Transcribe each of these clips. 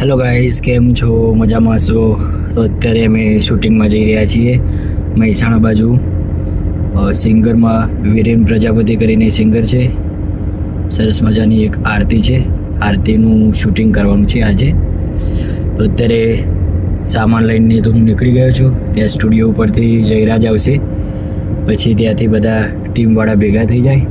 Hello guys કેમ છો? મજામાં છો? તો અત્યારે અમે શૂટિંગમાં જઈ રહ્યા છીએ મહેસાણા બાજુ. સિંગરમાં વીરેન પ્રજાપતિ કરીને સિંગર છે. સરસ મજાની એક આરતી છે. આરતીનું શૂટિંગ કરવાનું છે આજે. તો અત્યારે સામાન લઈને તો હું નીકળી ગયો છું. ત્યાં સ્ટુડિયો ઉપરથી જયરાજ આવશે. પછી ત્યાંથી બધા ટીમવાળા ભેગા થઈ જાય.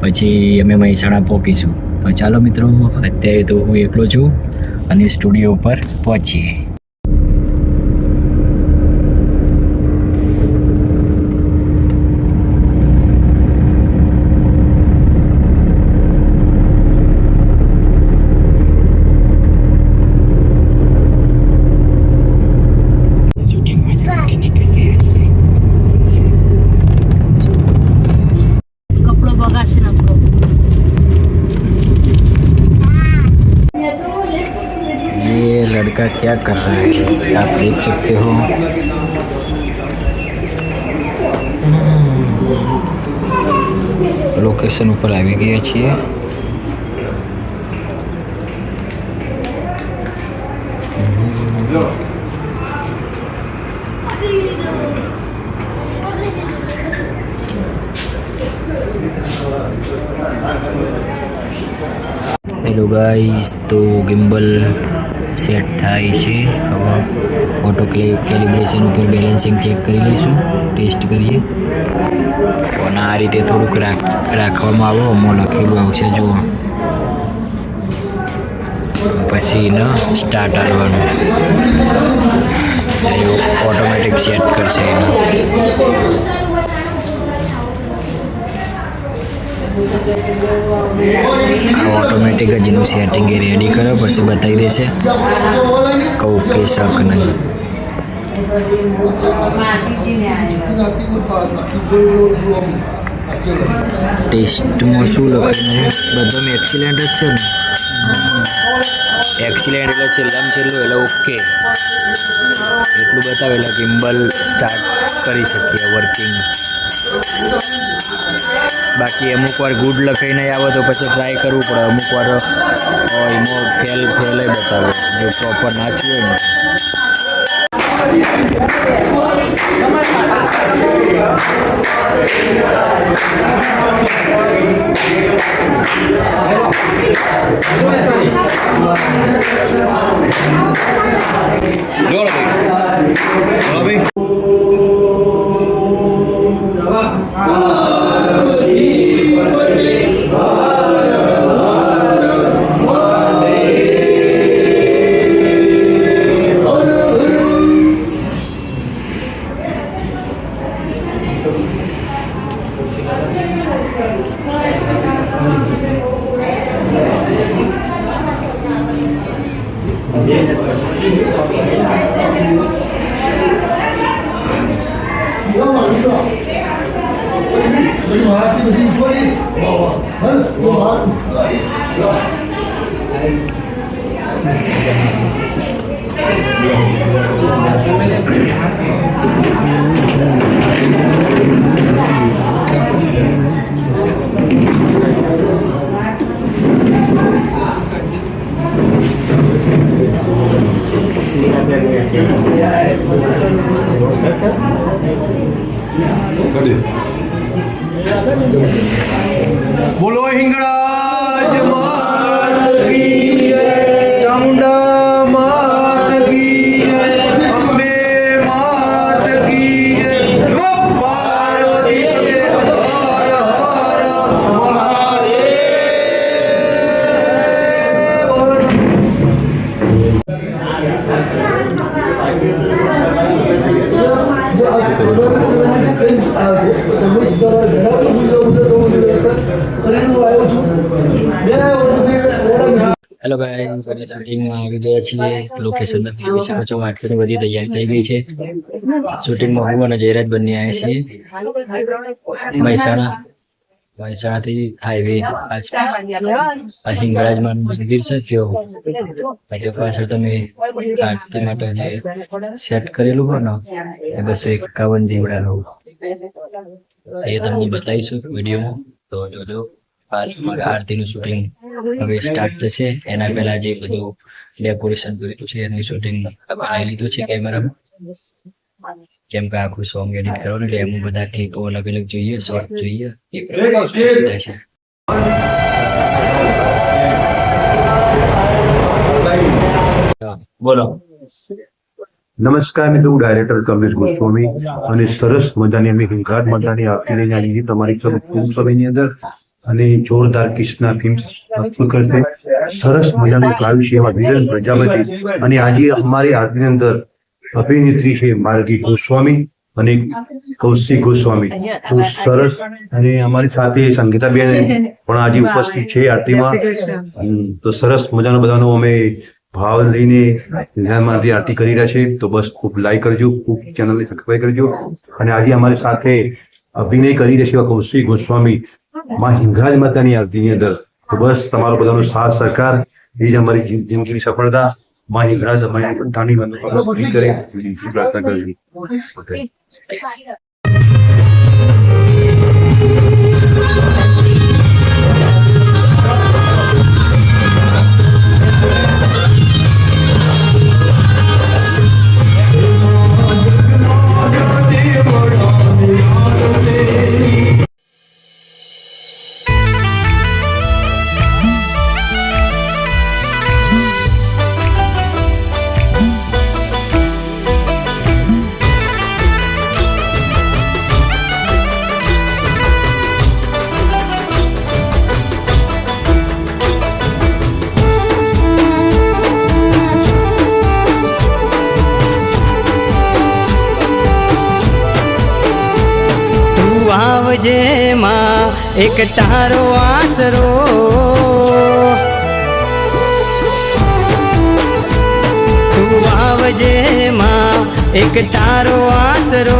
પછી અમે મહેસાણા પહોંચીશું તો ચાલો મિત્રો અત્યારે તો હું એકલો છું અને સ્ટુડિયો ઉપર પહોંચીએ. क्या कर रहा है आप देख सकते हो લોકેશન ઉપર આવી ગયા છીએ હેલો ગાઈસ તો ગિમ્બલ સેટ થાય છે. હવે ઓટો કેલિબ્રેશન ઉપર બેલેન્સિંગ ચેક કરી લઈશું. ટેસ્ટ કરીએ. અને આ રીતે થોડુંક રાખ રાખવામાં આવો. આમાં લખેલું આવશે, જુઓ. પછી ને સ્ટાર્ટ આવવાનું ઓટોમેટિક સેટ કરશે એને. ઓટોમેટિક જ એનું સેટિંગ એ રેડી કરો પછી બતાવી દેશે. કહું કે શક નહીં. ટેસ્ટમાં શું લખેલું બધામાં એક્સિલેન્ટ જ છે ને? એક્સિલેન્ટ એટલે છેલ્લામાં છેલ્લું એટલે ઓકે એટલું બતાવેલા ગિમ્બલ સ્ટાર્ટ કરી શકીએ વર્કિંગ બાકી અમુક વાર ગુડ લખાઈ નહીં આવે તો પછી ટ્રાય કરવું પડે. અમુક વાર એમાં ફેલ ફેલે બતાવે. જો પ્રોપર નાખ્યું હોય ને. બોલો હિંગળાજ માત હેલો ગાઈસ અમે શૂટિંગમાં આવી ગયા છીએ. લોકેશન માર્કેટની બધી તૈયારી થઈ ગઈ છે. શૂટિંગમાં હું અને જયરાજ બંને આવ્યા છીએ. મહેસાણા, મહેસાણાથી હાઈવે આ હિંગળાજમાં મંદિર છે એટલે પાછળ તમે જે સેટ કરેલું હોય એ બસો એકાવન જેવડાનું. એ તમને બતાવીશું વિડીયોમાં. તો જોજો મારા આરતીનું શૂટિંગ હવે સ્ટાર્ટ થશે. એના પહેલા જે બધું ડેકોરેશન કર્યું છે, એનું શૂટિંગ બનાવી લીધું છે કેમેરામાં. કેમ કે આખું સોંગ એડિટ કરવાનું એટલે એમાં બધા ક્લિપો અલગ અલગ જોઈએ શોર્ટ જોઈએ. બોલો. નમસ્કાર મિત્રો હું ડાયરેક્ટર કમલેશ ગોસ્વામી અને સરસ મજાની અમે હિંગરાજ મજાની આપી લઈને આવી હતી તમારી ફિલ્મ સમયની અંદર અને જોરદાર કિસ્ના ફિલ્મ કરશે. સરસ મજાનું ગાયું છે એમાં વિરન પ્રજાપતિ અને આજે અમારી આરતીની અંદર અભિનેત્રી છે માર્ગી ગોસ્વામી અને કૌશિક ગોસ્વામી. તો સરસ અને અમારી સાથે સંગીતાબેન પણ આજે ઉપસ્થિત છે આરતીમાં. તો સરસ મજાનો બધાનો અમે ભાવ લઈને નિધાનમાંથી આરતી કરી રહ્યા છે તો બસ ખૂબ લાઈક કરજો ખૂબ ચેનલને સબસ્ક્રાઈબ કરજો. અને આજે અમારી સાથે અભિનય કરી રહ્યા છે એવા કૌશિક ગોસ્વામી માં હિંગરાજ માતાની આરતીની અંદર. તો બસ તમારો બધાનો સાથ સરકાર એ જ અમારી જિંદગીની સફળતા. માં હિંગરાજ અમારી મનોકામના પૂરી કરે એવી પ્રાર્થના કરવી એક તારો આસરો તું આવજે માં, એક તારો આસરો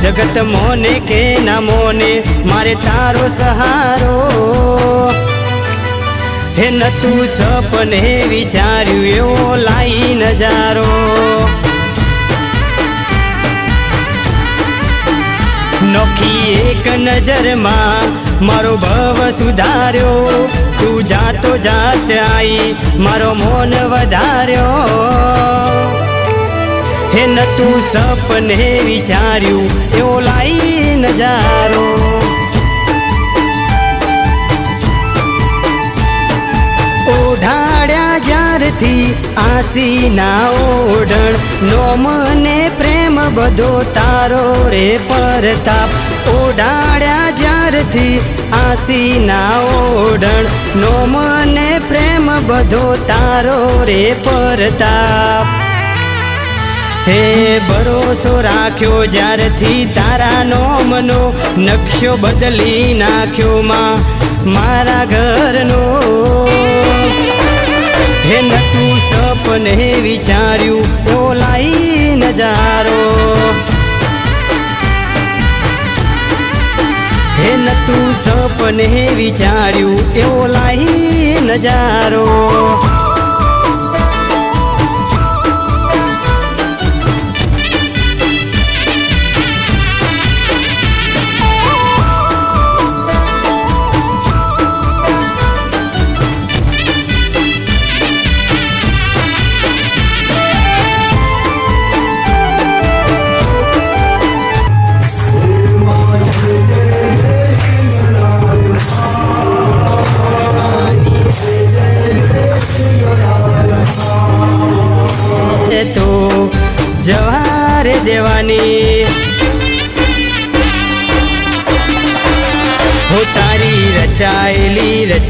જગત મોને કે ના મોને, મારે તારો સહારો. હે ન તું સપને વિચાર્યું એવો લાઈ નજારો. નોખી એક નજરમાં. મારો ભવ સુધાર્યો. તું જાતો જાત આઈ. મારો મોન વધાર્યો. હે ન તું સપને વિચાર્યું. એવો લાઈ નજારો. જ્યારથી આસી ના ઓઢણ નો મને પ્રેમ બધો તારો રે પરતાપ. ઓઢાડ્યા જ્યારથી આસી ના ઓઢણ નો મને પ્રેમ બધો તારો રે પરતાપ. હે ભરોસો રાખ્યો જ્યારથી તારા નોમનો નકશો બદલી નાખ્યો મારા ઘરનો. હે નતું સપને વિચાર્યું ઓલાઈ નજારો. હે નતું સપને વિચાર્યું એવો લાહી નજારો.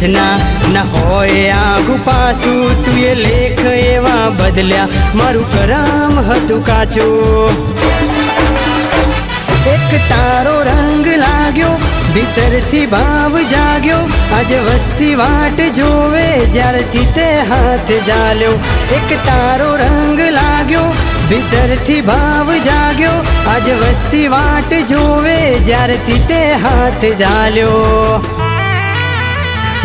રચના ન હોય આગુ પાછું તું એ લેખ એવા બદલ્યા. મારું કરામ હતું કાચું. એક તારો રંગ લાગ્યો, ભીતરથી ભાવ જાગ્યો. આજે વસ્તી વાટ જોવે, જ્યારથી તે હાથ જાલ્યો એક તારો રંગ લાગ્યો, ભીતરથી ભાવ જાગ્યો. આજે વસ્તી વાટ જોવે, જ્યારથી તે હાથ જાલ્યો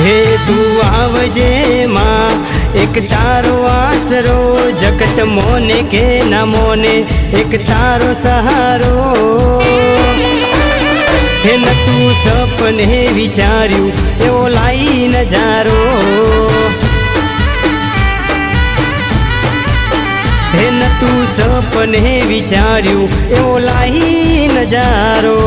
હે તું આવજે માં, એક તારો આસરો જગત મોને કે ના મોને, એક તારો સહારો. હે નતું સપને વિચાર્યું, એવો લાઈ નજારો હે નતું સપને વિચાર્યું, એવો લાઈ નજારો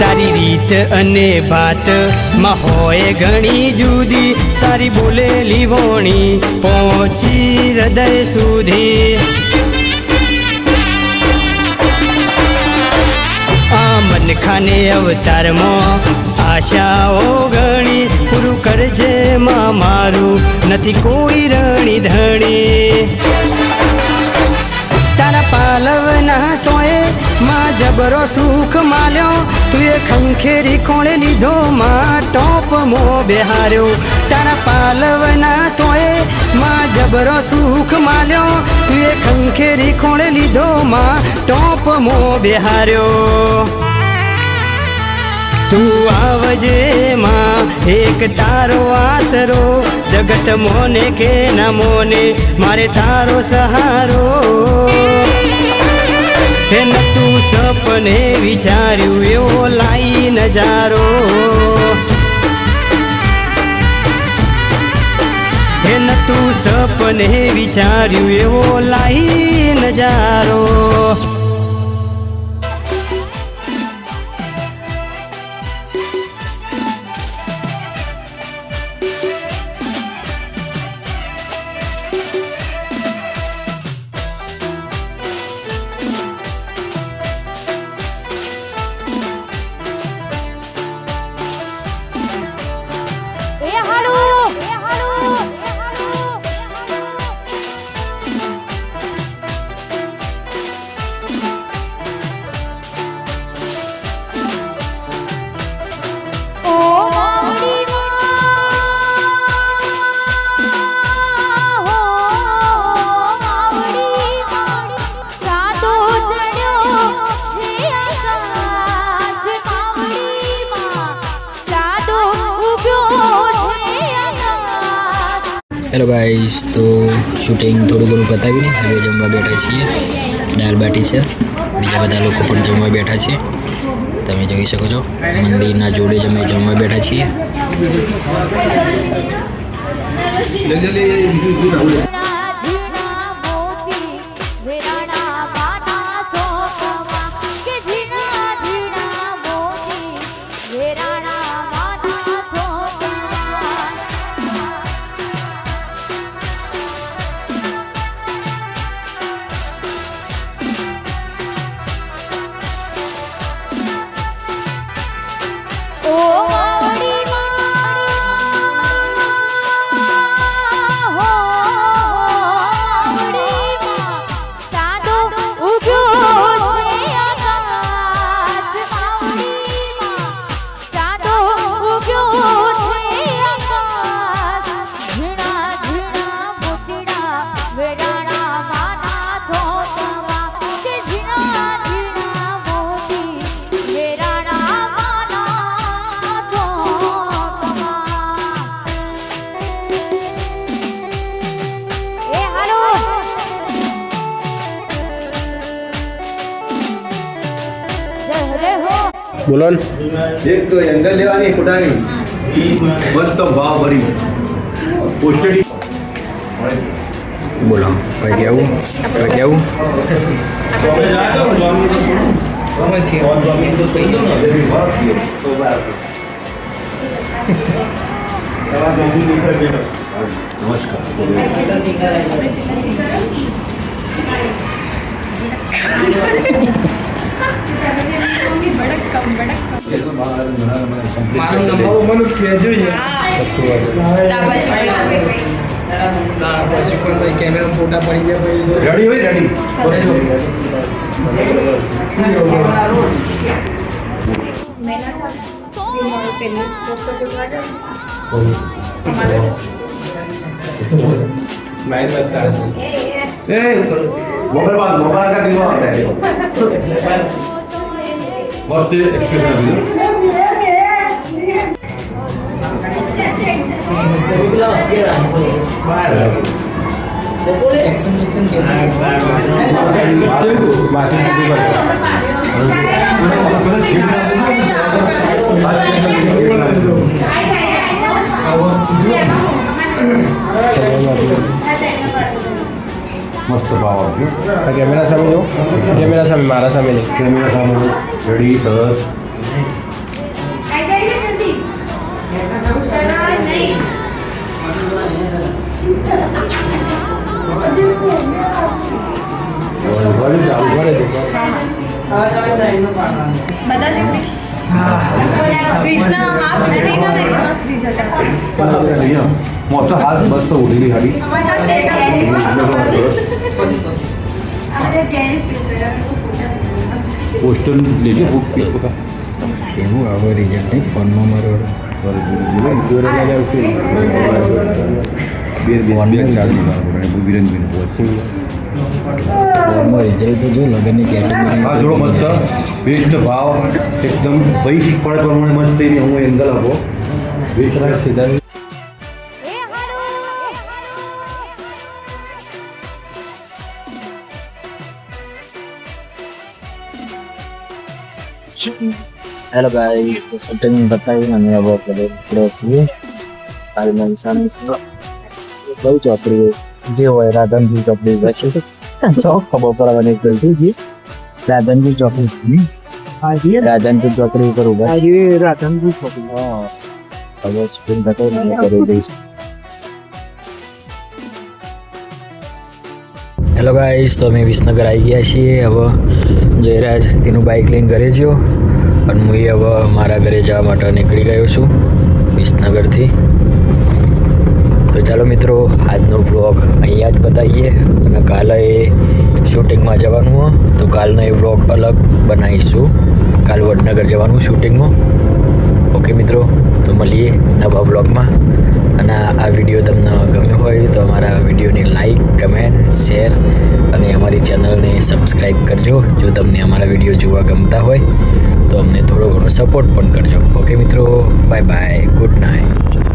તારી રીત અને વાતમાં હોય ઘણી જુદી, તારી બોલેલી વોણી પહોંચી હૃદય સુધી. આ મનખાને અવતારમાં આશાઓ ગણી પૂરું કરજે માં મારું. નથી કોઈ રણી ધણી. તારા પાલવના સોએ માં જબરો સુખ માલ્યો. તું એ ખંખેરી કોણે લીધો? માં ટોપ મો બેહાર્યો. તારા પાલવના સોએ માં જબરો સુખ માલ્યો. તુએ ખંખેરી કોણે લીધો? માં ટોપ મો બેહાર્યો. તું આવજે માં, એક તારો આસરો જગત મોને કે ના મોને, મારે તારો સહારો. હે તું સપને વિચાર્યું એવો લાઈ નજારો. હે તું સપને વિચાર્યું એવો લાઈ નજારો. શૂટિંગ થોડું ઘણું પતાવીને હવે જમવા બેઠા છીએ. દાલ બાટી છે. બીજા બધા લોકો પણ જમવા બેઠા છે. તમે જોઈ શકો છો, મંદિરના જોડે જ અમે જમવા બેઠા છીએ. બોલો એક તો એંગલ લેવાની ખોટાની મસ્ત ભાવ ભરી પોસ્ટડી બોલો કઈ કેવું કઈ કેવું નમસ્કાર કેમેરા ફોટા પડી ગયા ભાઈ રેડી હોય રેડી તો સ્માઈલ બતાસ એ મોકલ બાદ મોકલ કા દિલો મસ્ત ભાવ આપ્યો આ કેમેરા સામે જો. કેમેરા સામે મારા સામે નહીં. કેમેરા સામે રેડી સરસ. બધા મોટો હાથ મસ્ત ઉડેલી હાડી પોસ્ટર લેજે બુક પીસ બધા. સેવું આવો રિઝલ્ટ નહીં ફોનમાં મારો. તો બેસ્ટ ભાવ. એકદમ ભાઈ પડે પ્રમાણે મસ્ત હું એંગલ આપો. બેસ્ટ સીધા હેલો ગાઈસ તો શૂટિંગ બતાવીને અમે હવે ઘરે નીકળ્યા છીએ કાલ મહેસાણા છે બહુ ચોપડી હોય જે હોય રાધનજી ચોપડી પછી ચોક ખબર પડવાની ગલતી છે રાધનજી ચોકડી રાધનજી ચોકડી ઉપર ઊભા છે રાધનજી ચોકડી હા હવે શૂટિંગ બતાવીને ઘરે જઈશું હેલો ગાઈસ તો અમે વિસનગર આવી ગયા છીએ હવે જયરાજ, એનું બાઇક લઈને ઘરે ગયો અને હું હવે મારા ઘરે જવા માટે નીકળી ગયો છું, વિસનગરથી. તો ચાલો મિત્રો, આજનો વ્લોગ અહીંયા જ બતાવીએ અને કાલે એ શૂટિંગમાં જવાનું હોય તો કાલનો એ વ્લોગ અલગ બનાવીશું. કાલ વડનગર જવાનું શૂટિંગમાં. ઓકે મિત્રો. મળીએ નવા બ્લોગમાં. અને આ વીડિયો તમને ગમ્યો હોય તો અમારા વિડીયોને લાઈક કમેન્ટ શેર અને અમારી ચેનલને સબસ્ક્રાઈબ કરજો જો તમને અમારા વીડિયો જોવા ગમતા હોય. તો અમને થોડો ઘણો સપોર્ટ પણ કરજો. ઓકે મિત્રો બાય બાય ગુડ નાઇટ